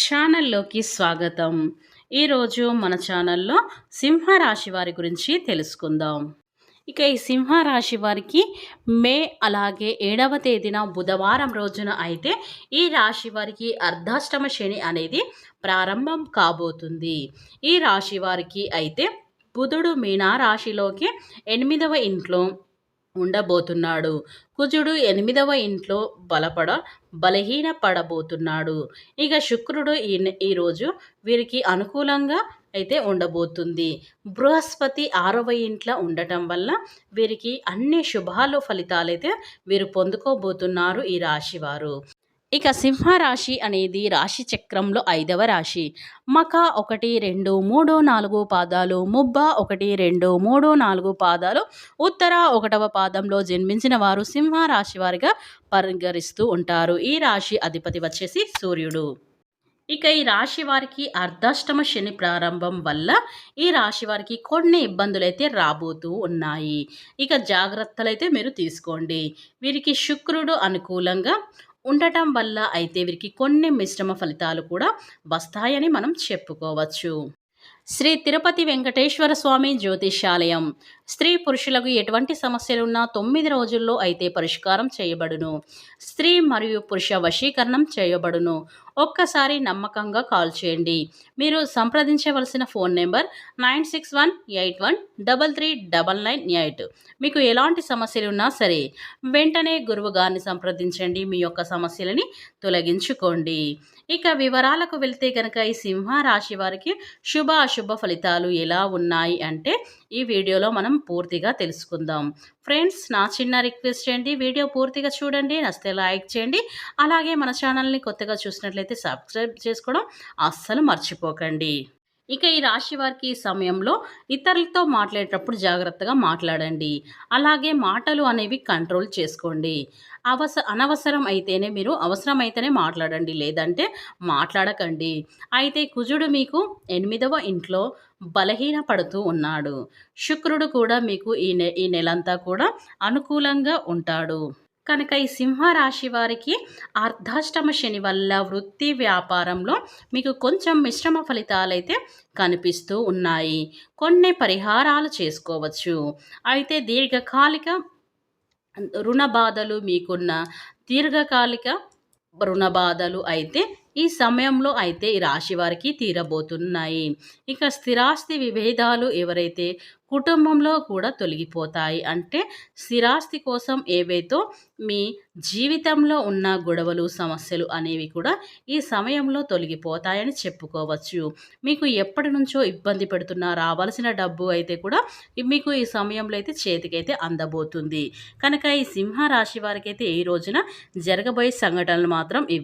ఛానల్లోకి స్వాగతం. ఈరోజు మన ఛానల్లో సింహరాశి వారి గురించి తెలుసుకుందాం. ఇక ఈ సింహరాశి వారికి మే అలాగే ఏడవ తేదీన బుధవారం రోజున అయితే ఈ రాశి వారికి అర్ధాష్టమ శని అనేది ప్రారంభం కాబోతుంది. ఈ రాశి వారికి అయితే బుధుడు మీనా రాశిలోకి ఎనిమిదవ ఇంట్లో ఉండబోతున్నాడు. కుజుడు ఎనిమిదవ ఇంట్లో బలపడ బలహీన పడబోతున్నాడు ఇక శుక్రుడు ఈ ఈరోజు వీరికి అనుకూలంగా అయితే ఉండబోతుంది. బృహస్పతి ఆరవ ఇంట్లో ఉండటం వల్ల వీరికి అన్ని శుభాలు ఫలితాలైతే వీరు పొందుకోబోతున్నారు ఈ రాశివారు. ఇక సింహరాశి అనేది రాశి చక్రంలో ఐదవ రాశి. మక ఒకటి రెండు మూడు నాలుగు పాదాలు ముబ్బ ఒకటి రెండు మూడు నాలుగు పాదాలు ఉత్తర ఒకటవ పాదంలో జన్మించిన వారు సింహరాశి వారిగా పరిగరిస్తూ ఉంటారు. ఈ రాశి అధిపతి వచ్చేసి సూర్యుడు. ఇక ఈ రాశి వారికి అర్ధాష్టమ శని ప్రారంభం వల్ల ఈ రాశి వారికి కొన్ని ఇబ్బందులు అయితే రాబోతూ ఉన్నాయి. ఇక జాగ్రత్తలు అయితే మీరు తీసుకోండి. వీరికి శుక్రుడు అనుకూలంగా ఉండటం వల్ల అయితే వీరికి కొన్ని మిశ్రమ ఫలితాలు కూడా వస్తాయని మనం చెప్పుకోవచ్చు. శ్రీ తిరుపతి వెంకటేశ్వర స్వామి జ్యోతిష్యాలయం. స్త్రీ పురుషులకు ఎటువంటి సమస్యలున్నా తొమ్మిది రోజుల్లో అయితే పరిష్కారం చేయబడును. స్త్రీ మరియు పురుష వశీకరణం చేయబడును. ఒక్కసారి నమ్మకంగా కాల్ చేయండి. మీరు సంప్రదించవలసిన phone number nine six one eight one double three double nine eight. మీకు ఎలాంటి సమస్యలు ఉన్నా సరే వెంటనే గురువు గారిని సంప్రదించండి. మీ యొక్క సమస్యలని తొలగించుకోండి. ఇక వివరాలకు వెళ్తే కనుక ఈ సింహ రాశి వారికి శుభ అశుభ ఫలితాలు ఎలా ఉన్నాయి అంటే ఈ వీడియోలో మనం పూర్తిగా తెలుసుకుందాం. ఫ్రెండ్స్ నా చిన్న రిక్వెస్ట్ ఏంటి? వీడియో పూర్తిగా చూడండి నస్తే లైక్ చేయండి. అలాగే మన ఛానల్ని కొత్తగా చూసినట్లయితే సబ్స్క్రైబ్ చేసుకోవడం అస్సలు మర్చిపోకండి. ఇక ఈ రాశి వారికి ఈ సమయంలో ఇతరులతో మాట్లాడేటప్పుడు జాగ్రత్తగా మాట్లాడండి. అలాగే మాటలు అనేవి కంట్రోల్ చేసుకోండి. అవస అనవసరం అయితేనే మీరు అవసరమైతేనే మాట్లాడండి. లేదంటే మాట్లాడకండి. అయితే కుజుడు మీకు ఎనిమిదవ ఇంట్లో బలహీనపడుతూ ఉన్నాడు. శుక్రుడు కూడా మీకు ఈ నె ఈ నెలంతా కూడా అనుకూలంగా ఉంటాడు. కనుక ఈ సింహరాశి వారికి అర్ధాష్టమ శని వల్ల వృత్తి వ్యాపారంలో మీకు కొంచెం మిశ్రమ ఫలితాలైతే కనిపిస్తూ ఉన్నాయి. కొన్ని పరిహారాలు చేసుకోవచ్చు. అయితే దీర్ఘకాలిక రుణ బాధలు మీకున్న దీర్ఘకాలిక రుణ బాధలు అయితే ఈ సమయంలో అయితే ఈ రాశి వారికి తీరబోతున్నాయి. ఇక స్థిరాస్తి విభేదాలు ఎవరైతే కుటుంబంలో కూడా తొలగిపోతాయి. అంటే స్థిరాస్తి కోసం ఏవైతో మీ జీవితంలో ఉన్న గొడవలు సమస్యలు అనేవి కూడా ఈ సమయంలో తొలగిపోతాయని చెప్పుకోవచ్చు. మీకు ఎప్పటి నుంచో ఇబ్బంది పెడుతున్న రావాల్సిన డబ్బు అయితే కూడా మీకు ఈ సమయంలో అయితే చేతికైతే అందబోతుంది. కనుక ఈ సింహ రాశి వారికి అయితే ఈ రోజున జరగబోయే సంఘటనలు మాత్రం ఇవి.